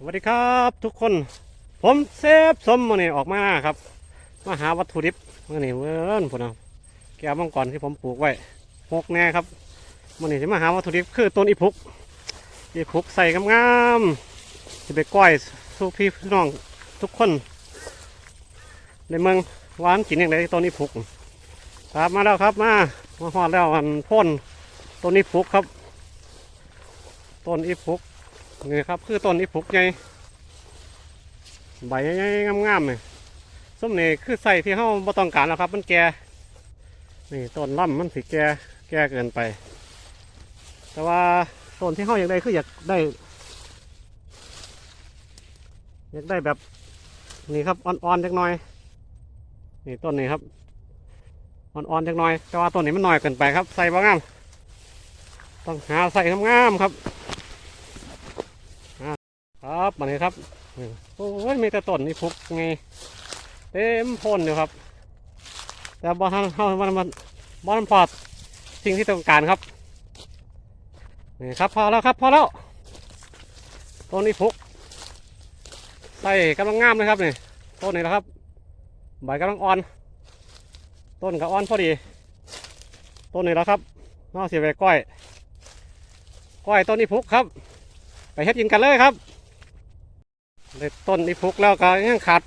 สวัสดีครับทุกคน ผมเซฟสมมาเนี่ยออกมาครับ มาหาวัตถุดิบมาเนี่ยเวิร์นพุ่นเอาแก้วมังกรที่ผมปลูกไว้หกแน่ครับมาเนี่ยจะมาหาวัตถุดิบคือต้นอีพุกอีพุกใส่งามๆจะไปก้อยสู้พี่พี่น้องทุกคนในเมืองหวานกินอย่างไรต้นอีพุก ครับมาแล้วครับมามาหอดแล้วอันพ่นต้นอีพุกครับ ต้นอีพุก นี่ครับ คือต้นอีพุกใหญ่ใบใหญ่งามๆเลยส้มนี่คือใส่ที่เฮาบ่ต้องการแล้วครับ มันแก่นี่ต้นล่ำมันสิแก่แก่เกินไป แต่ว่าต้นที่เฮาอยากได้คืออยากได้ อยากได้แบบนี่ครับอ่อนๆจักหน่อย นี่ต้นนี้ครับอ่อนๆจักหน่อย แต่ว่าต้นนี้มันน้อยเกินไปครับ ใส่บ่งามต้องหาใส่งามๆครับ บมาเลยครับโอ้ยมีแต่ต้นนี่พุกไงเต็มพ้นอยู่ครับ แต่บ้านเขามันมันบ้านพอดสิ่งที่ต้องการครับนี่ครับ พอแล้วครับพอแล้วต้นนี้พุกใส่กำลังงามเลยครับนี่ต้นนี้แหละครับใบกำลังอ่อน ต้นก็อ่อนพอดี ต้นนี้แล้วครับนอกเสียไปก้อย ก้อยต้นนี้พุกครับ ไปเฮ็ดกินกันเลยครับ ได้ต้นนี้พุกแล้วก็ยังขาด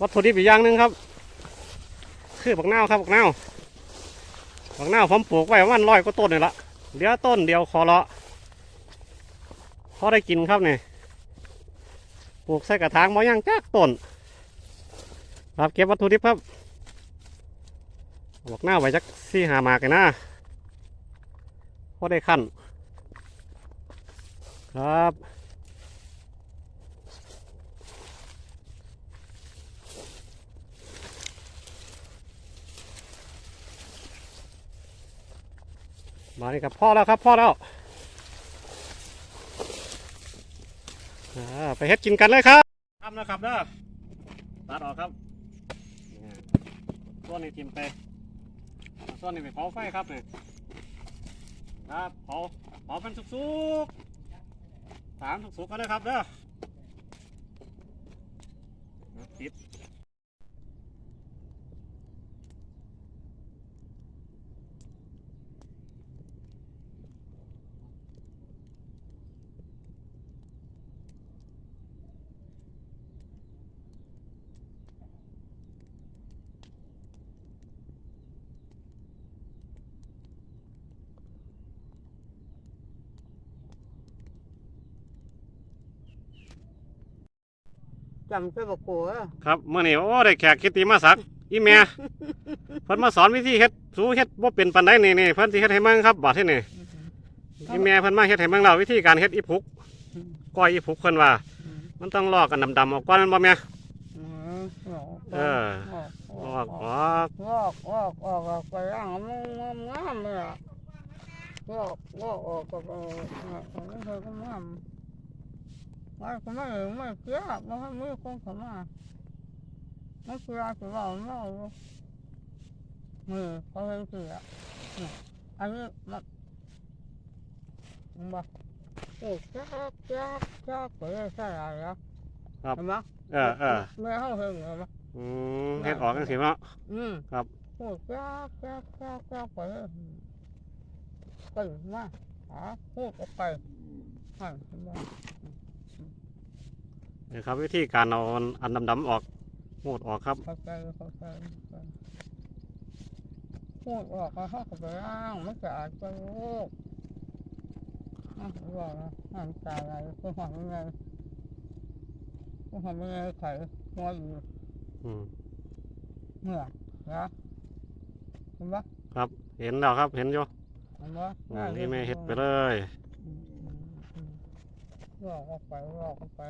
วัตถุดิบอีกอย่างหนึ่งครับ คือบักนาวครับบักนาวบักนาวผมปลูกไว้ประมาณร้อยกว่าต้นนี่ละเหลือต้นเดียวคอเลาะพอได้กินครับเนี่ยปลูกใส่กระถางบ่ยังจักต้นครับเก็บวัตถุดิบครับเอาบักนาวไว้จักสี่หามากกันนะพอได้ขั้นครับ มานี่ครับพ่อแล้วครับพ่อแล้วอ่าไปเฮ็ดกินกันเลยครับทำนะครับเด้อตัดออกครับนี่ส่วนนี้ทิมไปส่วนนี้ไปเผาไฟครับนี่ครับเผาเผาเป็นสุกๆถามสุกๆกันเลยครับเด้อติด จำใส่บกโปัวครับเมื่อนี้โอ้ได้แขกกิตติมาศักดิ์อีเมียเพิ่นมาสอนวิธีเฮ็ดสู้เฮ็ดบ่เป็นปานใดนี่นี่เพิ่นสิเฮ็ดให้เบิ่งครับบัดที่นี่อีเมียเพิ่นมาเฮ็ดให้เบิ่งแล้ววิธีการเฮ็ดอีพุกก้อยอีพุกเพิ่นว่า มันต้องลอกกันดำๆออกก่อนแม่นบ่แม่เออลอกออกงอกออกออกออกไปย่างมันงามงามเลยอะงอกงอกออกก็เออนั่นคือก็งาม ไม่ก็ไม่ไม่เกลียดมันไม่คงเข้ามาไม่เกลียดแต่ว่าไม่เอามือเขาเห็นเกลียดอันนี้มันมันบอกโอ้แจ๊กแจ๊กแจ๊กไปเลยใช่อะไรอะเห็นไหมเออเออไม่เข้าเห็นเหรอไหมอืมเฮ็ดออกจังซี่เนาะอืมครับโอ้ยแจ๊กแจ๊กแจ๊กแจ๊กไปเลยไปมาหาพูดออกไปให้เห็นไหม นี่ครับ วิธีการเอาอันดำๆออกโหดออกครับเข้าใจเข้าใจพูดออกมาเข้าไปย่างไม่สะอาดจะลูกอะบอกนะห้ามตาอะไรก็หอมยังไงก็หอมยังไงไข่หัวอยู่เหงื่อนะเห็นปะครับเห็นแล้วครับเห็นอยู่เห็นปะนี่แม่เฮ็ดไปเลยอืมอืมอืมลอกออกไปลอกออกไป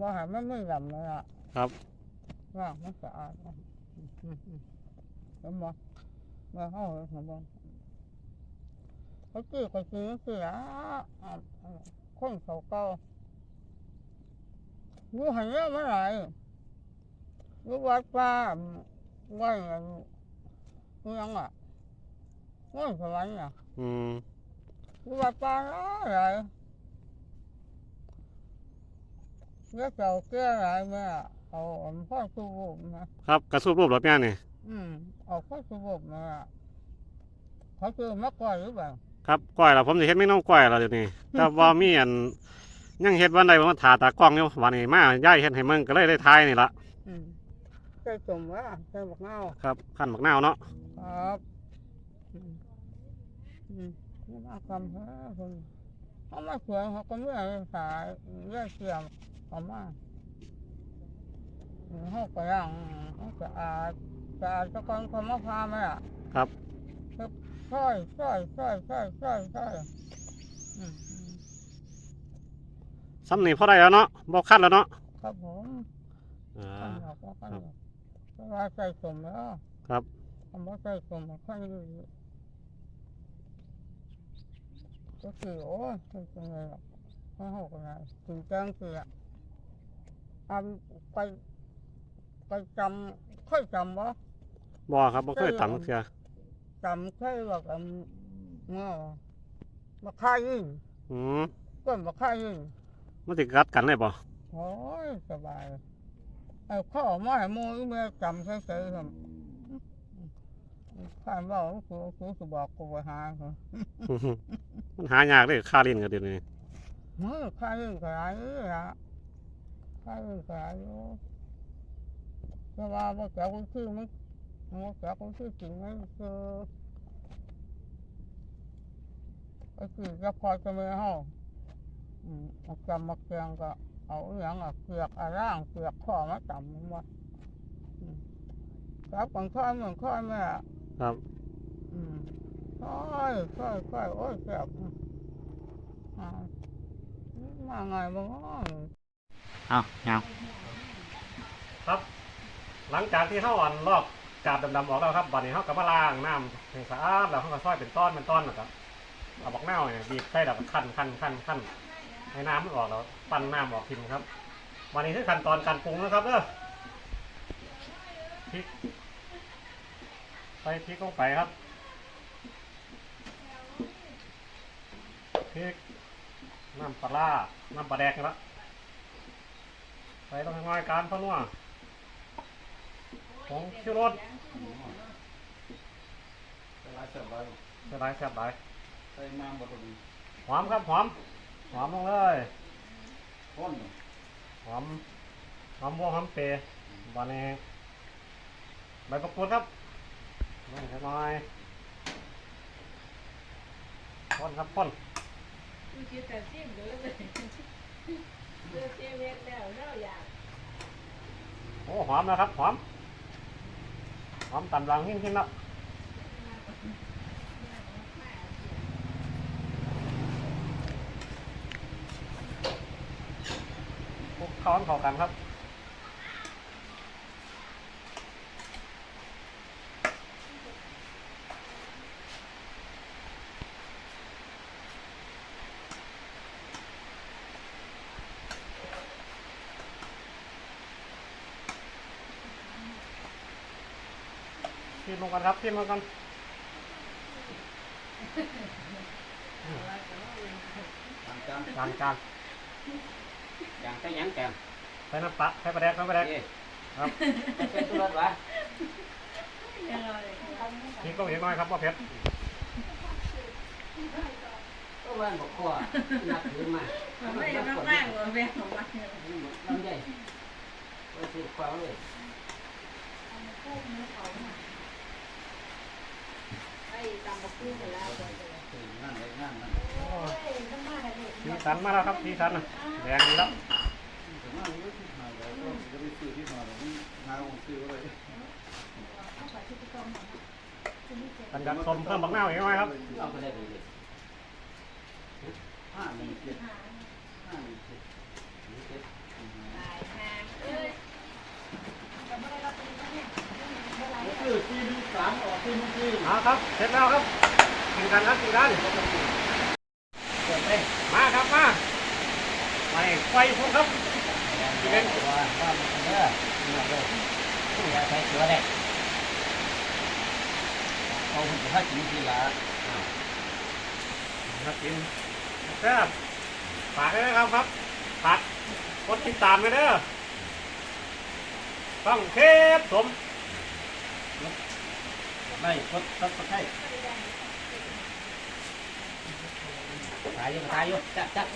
ว่าหาไม่ไม่ดำเลยอะครับ ว่าไม่สะอาดอะอืมอืมอืมเห็นปะว่าเข้าเห็นปะเขาจี้เขาจี้เสียอะคนเขาเก่าอยู่หันเยอะเมื่อไหร่อยู่วัดป่าว่าอย่างเมืองอะว่าสวรรค์อะอืมอยู่วัดป่าอะไร เลือดเก่าเกลืออะไรแม่เอาอันพ่อสูบนะครับกระสูบรูปรถแม่นี่อืมเอาพ่อสูบมาเขาซื้อมาก่อนหรือเปล่าครับก้อยละผมจะเฮ็ดไม่น้องก้อยละเดี๋ยวนี้แต่ว่ามีอันยังเฮ็ดวันใดวันถ่าตากล้องอยู่วันนี้มาย่ายเฮ็ดให้มึงก็เลยได้ทายนี่ละอืมใส่สมว่าใส่บักเน่าครับขั้นบักนาวเนาะครับอืมอืมนี่มาคำเฮ้ยคนเขามาสวนเขาก็ไม่เอาสายเลือดเสียม เขามาอืมเขาก็ย่างเขาก็อาดสะอาดตะกอนเขามาพาไหมอะครับช่อยช่อยช่อยช่อยช่อยช่อยอืมอืมซ้ำนี่พอได้แล้วเนาะบ่คันแล้วเนาะครับผมอ่าขันหอกว่าขันหอกเวลาใส่สมแล้วครับคำว่าใส่สมมันค่อยดีก็คือโอ้ยเป็นยังไงหรอกไม่หกอะไรถึงแจ้งคืออะ อันไปไปจำค่อยจำวะบ่ครับบ่เคยตำเสียจำค่อยแบบอันเมื่อมาฆ่ายิงอืมก้นมาฆ่ายิงมันสิกัดกันเลยบ่โอ้ยสบายไอ้ข้อมาให้หมูอีเมื่อจำเฉยๆครับข้าบอกกูกูจะบอกกูไปหาเขามันหายากเลยค่าเล่นกันเดี๋ยวนี้เมื่อข้าเรื่องกระไรละ ข้าเรื่องกระไรอยู่แต่ว่าบ่แก่คนชื่อมันบ่แก่คนชื่อจริงมันคือก็คือจะคอยจะไม่ห้องอืมเอาจำมาเกลียงก็เอาอหย่างอะเปลือกอะร่างเปลือกข้อมาจำมันว่าอืมแล้วก่อนข้อยเหมือนข้อยแม่ครับอืมค่อยค่อยค่อยโอ้ยแซ่บอ่ามาไงบ้าง เอาเงาครับ หลังจากที่เฮาอันลอกกาบดำๆออกแล้วครับบัดนี้เฮาก็มาล้างน้ำให้สะอาดแล้วเฮาก็ซอยเป็นต้อนเป็นต้อนนะครับเอาบักเน่าเนี่ยบีบใส่แล้วก็คั่นคั่นคั่นคั่นให้น้ำมันออกแล้วปั้นน้ำออกทิมครับวันนี้คือขั้นตอนการปรุงนะครับเด้อพริกใส่พริกลงไปครับพริกน้ำปลาน้ำปลาแดกนะครับ ใส่ลงให้น้อยการพะนัวผงชูรสเวลาเสิร์ฟไว้เสียดายแซ่บหลายใส่น้ำบดลงหอมครับหอมหอมลงเลยข้นหอมหอมบัวหอมเปรย์บานนี้ใบประกรูดครับลงให้น้อยพ่นครับพ่นมัน คือกเจเวทแล้วเราอยากโอ้หอมนะครับ หอม หอมตำลังหิ้งหิ้นแล้วคลุกเข้าให้เข้ากันครับ ทีมลงกันครับทีมลงกันทางการจานจานอย่างใส่หยังแกงใส่น้ำปลาใส่ปลาแดกใส่ปลาแดกเอ๊ะครับใส่ตุรสวะยังไงพริกก็เล็กน้อยครับว่าเผ็ดก็วันบอกข้อนับถือมามันไม่ยังมากกว่าแม่ของมันลำใหญ่ไปสืบความเลย สีสันมาแล้วครับสีสันน่ะแดงดีแล้วแต่ว่ามันก็ที่หาแล้วก็จะไปซื้อที่หาแล้วมันหาของซื้ออะไรกันกันต้มเพิ่มบักนาวอีกหน่อยครับเอาไปได้เลยห้าหนึ่งเจ็ดห้าหนึ่งเจ็ด คือซีดีสามออกซีดีซีเอาครับ เสร็จแล้วครับกินกันครับกินกันเกิดไปมาครับมาไปไฟพุ่งครับที่เป็นว่าว่ามันเด้อนี่เด้ออย่าใช้เสือเลยเอาหุ่นถ้ากินทีละครับกินแซ่บฝากด้วยนะครับครับผัดกดติดตามกันเด้อต้องเทปสม ไม่กดกดกดให้ตายอยู่ตายอยู่จับจับ